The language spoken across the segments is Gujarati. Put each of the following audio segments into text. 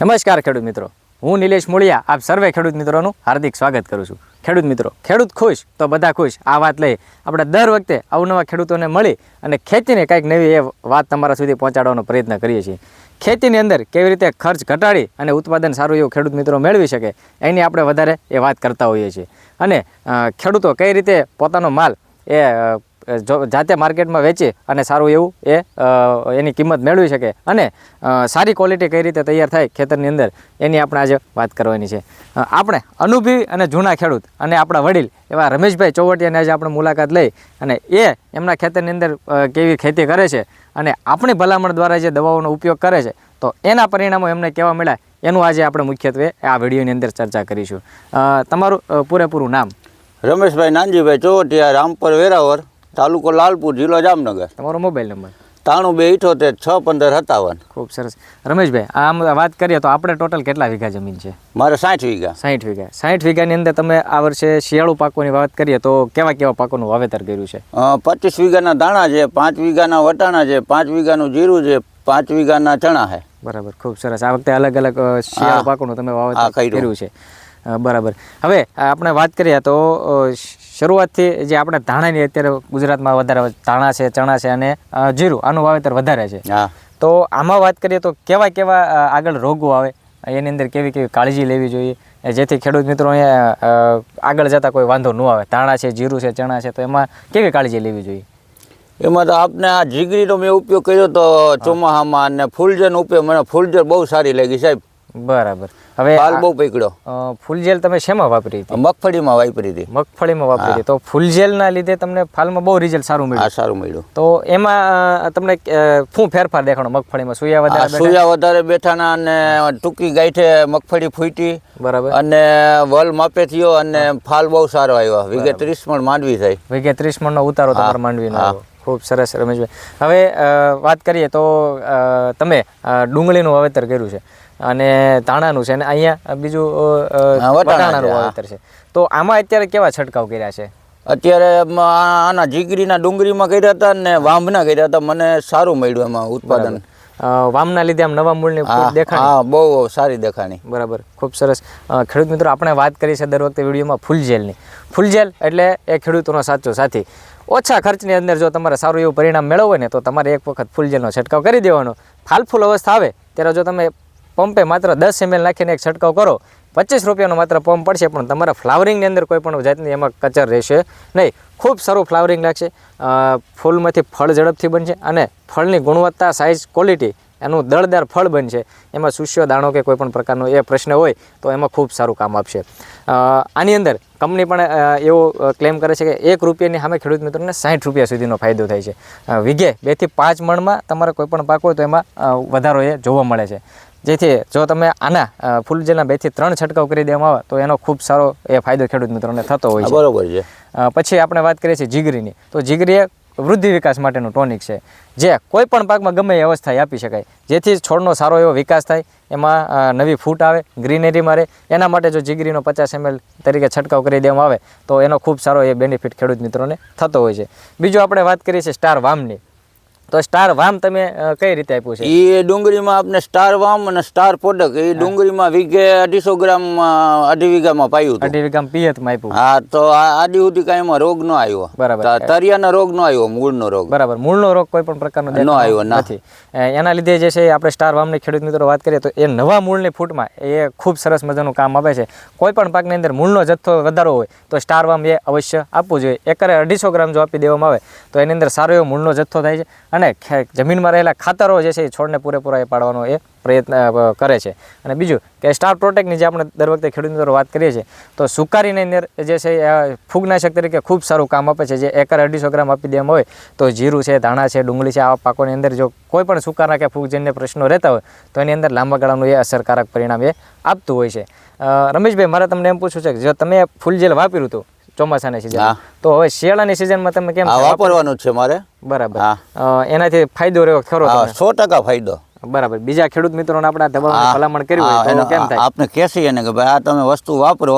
નમસ્કાર ખેડૂત મિત્રો. હું નિલેશ મૂળિયા, આપ સર્વે ખેડૂત મિત્રોનું હાર્દિક સ્વાગત કરું છું. ખેડૂત મિત્રો, ખેડૂત ખુશ તો બધા ખુશ, આ વાત લઈ આપણે દર વખતે અવનવા ખેડૂતોને મળી અને ખેતીને કંઈક નવી એ વાત તમારા સુધી પહોંચાડવાનો પ્રયત્ન કરીએ છીએ. ખેતીની અંદર કેવી રીતે ખર્ચ ઘટાડી અને ઉત્પાદન સારું એવું ખેડૂત મિત્રો મેળવી શકે, એની આપણે વધારે એ વાત કરતા હોઈએ છીએ. અને ખેડૂતો કઈ રીતે પોતાનો માલ એ જાતે માર્કેટમાં વેચી અને સારું એવું એ એની કિંમત મેળવી શકે અને સારી ક્વોલિટી કઈ રીતે તૈયાર થાય ખેતરની અંદર, એની આપણે આજે વાત કરવાની છે. આપણે અનુભવી અને જૂના ખેડૂત અને આપણા વડીલ એવા રમેશભાઈ ચોવટિયાને આજે આપણે મુલાકાત લઈ અને એ એમના ખેતરની અંદર કેવી ખેતી કરે છે અને આપણી ભલામણ દ્વારા જે દવાઓનો ઉપયોગ કરે છે, તો એના પરિણામો એમને કેવા મળ્યા એનું આજે આપણે મુખ્યત્વે આ વિડીયોની અંદર ચર્ચા કરીશું. તમારું પૂરેપૂરું નામ? રમેશભાઈ નાનજીભાઈ ચોવટિયા, રામપર વેરાવર. તાલુકો લાલપુર જિલ્લો જામનગર. તમારો મોબાઈલ નંબર? ત્રાણું બે ઇઠોતેર છ પંદર સત્તાવન. ખૂબ સરસ. રમેશભાઈ આમ વાત કરીએ તો આપણે ટોટલ કેટલા વીઘા જમીન છે? મારે સાઠ વીઘા. સાઠ વીઘા. સાઠ વીઘાની અંદર તમે આ વર્ષે શિયાળુ પાકોની વાત કરીએ તો કેવા કેવા પાકોનું વાવેતર કર્યું છે? પચીસ વીઘાના દાણા છે પાંચ વીઘાના વટાણા છે પાંચ વીઘાનું જીરું છે પાંચ વીઘાના ચણા છે. બરાબર ખૂબ સરસ. આ વખતે અલગ અલગ શિયાળુ પાકોનું તમે વાવેતર કર્યું. છે. બરાબર. હવે આપણે વાત કરીએ તો શરૂઆતથી જે આપણે ધાણાની અત્યારે ગુજરાતમાં વધારે ધાણા છે ચણા છે અને જીરું આનું વાવેતર વધારે છે. હા. તો આમાં વાત કરીએ તો કેવા કેવા આગળ રોગો આવે? એની અંદર કેવી કેવી કાળજી લેવી જોઈએ? જેથી ખેડૂત મિત્રો અહીંયા આગળ જતાં કોઈ વાંધો ન આવે. ધાણા છે જીરું છે ચણા છે તો એમાં કેવી કાળજી લેવી જોઈએ? એમાં તો આપને આ જીગરીનો મેં ઉપયોગ કર્યો તો ચોમાહામાં અને ફૂલજરનો ઉપયોગ મને ફૂલજર બહુ સારી લાગી સાહેબ. બરાબર. હવે હાલ બહુ પકડ્યો ફૂલ ફૂલજેલ તમે શેમાં વાપરી હતી? મગફળીમાં વાપરી હતી. મગફળીમાં વાપરી હતી. તો ફૂલજેલના લીધે તમને ફાલમાં બહુ રિઝલ્ટ સારું મળ્યું. સારું મળ્યું. તો એમાં તમને શું ફેરફાર દેખાણો મગફળીમાં? સુયા વધારે બેઠા? સુયા વધારે બેઠાના અને ટૂંકી ગાંઠે મગફળી ફૂટી. બરાબર. અને વલ માપે થયો અને ફાલ બહુ સારો આવ્યો. વીઘે ત્રીસ મણ માંડવી થઈ. વીઘે ત્રીસ મણનો ઉતારો તમારે માંડવીનો. ખૂબ સરસ રમેશભાઈ હવે વાત કરીએ તો તમે ડુંગળીનું વાવેતર કર્યું છે અને તાણાનું છે અને અહીંયા બીજું વટાણાનું વાવેતર છે. તો આમાં અત્યારે કેવા છંટકાવ કર્યા છે? અત્યારે આના જીગરીના ડુંગળીમાં કર્યા હતા ને વાંભના કર્યા હતા. મને સારું મળ્યું એમાં ઉત્પાદન. વામના લીધે આમ નવા મૂળની દેખાણી? હા બહુ સારી દેખાણી. બરાબર ખૂબ સરસ. ખેડૂત મિત્રો આપણે વાત કરી છે દર વખતે વિડીયોમાં ફૂલજેલની ફૂલજેલ એટલે એ ખેડૂતોનો સાચો સાથી. ઓછા ખર્ચની અંદર જો તમારે સારું એવું પરિણામ મેળવવું હોય ને તો તમારે એક વખત ફૂલજેલનો છંટકાવ કરી દેવાનો. ફાલફૂલ અવસ્થા આવે ત્યારે જો તમે પંપે માત્ર દસ એમએલ નાખીને એક છંટકાવ કરો પચીસ રૂપિયાનો માત્ર પંપ પડશે પણ તમારા ફ્લાવરિંગની અંદર કોઈ પણ જાતની એમાં કચર રહેશે નહીં. ખૂબ સારું ફ્લાવરિંગ લાગશે. ફૂલમાંથી ફળ ઝડપથી બનશે અને ફળની ગુણવત્તા સાઇઝ ક્વોલિટી એનું દળદાર ફળ બનશે. એમાં સુષ્યો દાણો કે કોઈપણ પ્રકારનો એ પ્રશ્ન હોય તો એમાં ખૂબ સારું કામ આપશે. આની અંદર કંપની પણ એવો ક્લેમ કરે છે કે એક રૂપિયાની સામે ખેડૂત મિત્રોને સાઠ રૂપિયા સુધીનો ફાયદો થાય છે. વીઘે બેથી પાંચ મણમાં તમારે કોઈ પણ પાક હોય તો એમાં વધારો એ જોવા મળે છે. જેથી જો તમે આના ફૂલજેલના બેથી ત્રણ છંટકાવ કરી દેવામાં આવે તો એનો ખૂબ સારો એ ફાયદો ખેડૂત મિત્રોને થતો હોય છે. બરોબર છે. પછી આપણે વાત કરીએ છીએ જીગરીની. તો જીગરી એ વૃદ્ધિ વિકાસ માટેનું ટોનિક છે જે કોઈ પણ પાકમાં ગમે એ અવસ્થાએ આપી શકાય. જેથી છોડનો સારો એવો વિકાસ થાય એમાં નવી ફૂટ આવે ગ્રીનરી મારે. એના માટે જો જીગરીનો પચાસ એમએલ તરીકે છંટકાવ કરી દેવામાં આવે તો એનો ખૂબ સારો એ બેનિફિટ ખેડૂત મિત્રોને થતો હોય છે. બીજું આપણે વાત કરીએ છીએ સ્ટાર વામની. તો સ્ટાર વામ તમે કઈ રીતે આપ્યું છે? એ ડુંગળીમાં આપણે સ્ટાર વામ અને સ્ટાર પોડક એ ડુંગળીમાં વીઘે અઢીસો ગ્રામ અઢી વીઘામાં પાયું અઢી વીઘામાં પિયતમાં આપ્યું. હા તો આડી આદી સુધી કાંઈ એમાં રોગ ન આવ્યો. બરાબર. તરિયાનો રોગ ન આવ્યો મૂળનો રોગ. બરાબર. મૂળનો રોગ કોઈ પણ પ્રકારનો ન આવ્યો, નથી. એના લીધે જે છે એ આપણે સ્ટાર વામની ખેડૂત મિત્રો વાત કરીએ તો એ નવા મૂળની ફૂટમાં એ ખૂબ સરસ મજાનું કામ આપે છે. કોઈ પણ પાકની અંદર મૂળનો જથ્થો વધારો હોય તો સ્ટાર વામ એ અવશ્ય આપવું જોઈએ. એકરે અઢીસો ગ્રામ જો આપી દેવામાં આવે તો એની અંદર સારો એવો મૂળનો જથ્થો થાય છે. અને ખે- જમીનમાં રહેલા ખાતરો જે છે એ છોડને પૂરેપૂરા એ પાડવાનો એ પ્રયત્ન કરે છે. અને બીજું કે સ્ટાર પ્રોટેક્ટની જે આપણે દર વખતે ખેડૂત મિત્રો વાત કરીએ છીએ, તો સુકારીની અંદર જે છે એ ફૂગનાશક તરીકે ખૂબ સારું કામ આપે છે. જે એકર અઢીસો ગ્રામ આપી દેવામાં હોય, તો જીરું છે, ધાણા છે, ડુંગળી છે, આવા પાકોની અંદર જો કોઈ પણ સુકારા કે ફૂગજન્ય પ્રશ્નો રહેતા હોય, તો એની અંદર લાંબા ગાળાનું એ અસરકારક પરિણામ એ આપતું હોય છે. રમેશભાઈ, મારે તમને એમ પૂછવું છે કે જો તમે ફૂલ જેલ વાપર્યું હતું ચોમાસાની સિઝન તો હવે શિયાળાની સિઝનમાં તમે કેમ વાપરવાનું છે મારે. બરાબર. એનાથી ફાયદો રહ્યો ખરો સો ટકા ફાયદો. બરાબર. બીજા ખેડૂત મિત્રોને આપણે આ ભલામણ કરી હોય તો કેમ થાય? આપને કહેશીએ ને કે ભાઈ આ તમે વસ્તુ વાપરો.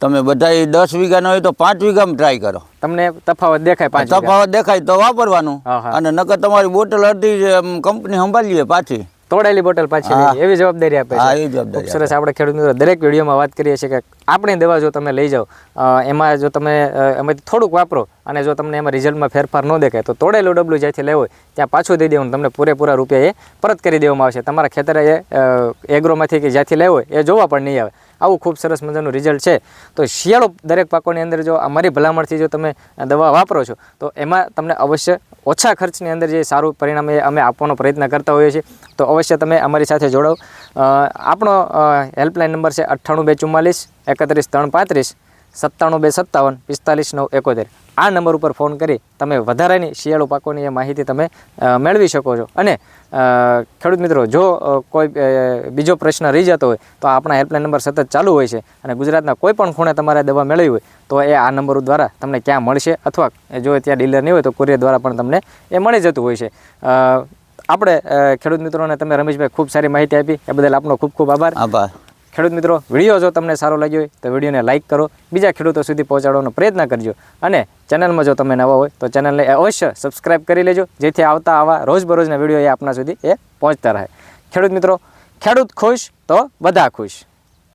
તમે બધા દસ વીઘાનો હોય તો પાંચ વીઘામાં ટ્રાય કરો. તમને તફાવત દેખાય પાંચ તફાવત દેખાય તો વાપરવાનું. અને નકર તમારી બોટલ અડધી કંપની સંભાળીએ પાછી. તોડાયેલી બોટલ પાછી એવી જવાબદારી આપે છે. ખૂબ સરસ આપણે ખેડૂત મિત્રો દરેક વિડીયોમાં વાત કરીએ છીએ કે આપણી દવા જો તમે લઈ જાઓ એમાં જો તમે એમાંથી થોડુંક વાપરો અને જો તમને એમાં રિઝલ્ટમાં ફેરફાર ન દેખાય તો તોડેલું ડબલું જ્યાંથી લેવું ત્યાં પાછું દઈ દેવાનું, તમને પૂરેપૂરા રૂપિયા એ પરત કરી દેવામાં આવશે. તમારા ખેતરે એગ્રોમાંથી કે જ્યાંથી લેવું એ જોવા પણ નહીં આવે. આવું ખૂબ સરસ મજાનું રિઝલ્ટ છે. તો શિયાળો દરેક પાકોની અંદર જો અમારી ભલામણથી જો તમે દવા વાપરો છો, તો એમાં તમને અવશ્ય ઓછા ખર્ચની અંદર જે સારું પરિણામ એ અમે આપવાનો પ્રયત્ન કરતા હોઈએ છીએ. તો અવશ્ય તમે અમારી સાથે જોડાઓ. આપણો હેલ્પલાઇન નંબર છે અઠ્ઠાણું બે ચુમ્માલીસ, એકત્રીસ ત્રણ પાંત્રીસ સત્તાણું બે સત્તાવન પિસ્તાલીસ નવ એકોતેર. આ નંબર ઉપર ફોન કરી તમે વધારાની શિયાળુ પાકોની એ માહિતી તમે મેળવી શકો છો. અને ખેડૂત મિત્રો, જો કોઈ બીજો પ્રશ્ન રહી જતો હોય, તો આપણા હેલ્પલાઇન નંબર સતત ચાલુ હોય છે અને ગુજરાતના કોઈ પણ ખૂણે તમારે દવા મેળવી હોય, તો એ આ નંબર દ્વારા તમને ક્યાં મળશે અથવા જો ત્યાં ડીલર નહીં હોય તો કુરિયર દ્વારા પણ તમને એ મળી જતું હોય છે. આપણે ખેડૂત મિત્રોને તમે રમેશભાઈ ખૂબ સારી માહિતી આપી. એ બદલ આપનો ખૂબ ખૂબ આભાર. આભાર. ખેડૂત મિત્રો વીડિયો જો તમને સારો લાગ્યો હોય તો વિડીયોને લાઇક કરો. બીજા ખેડૂતો સુધી પહોંચાડવાનો પ્રયત્ન કરજો. અને ચેનલમાં જો તમે નવા હોય તો ચેનલને અવશ્ય સબસ્ક્રાઇબ કરી લેજો, જેથી આવતા આવા રોજબરોજના વીડિયો એ આપના સુધી એ પહોંચતા રહે. ખેડૂત મિત્રો, ખેડૂત ખુશ તો બધા ખુશ.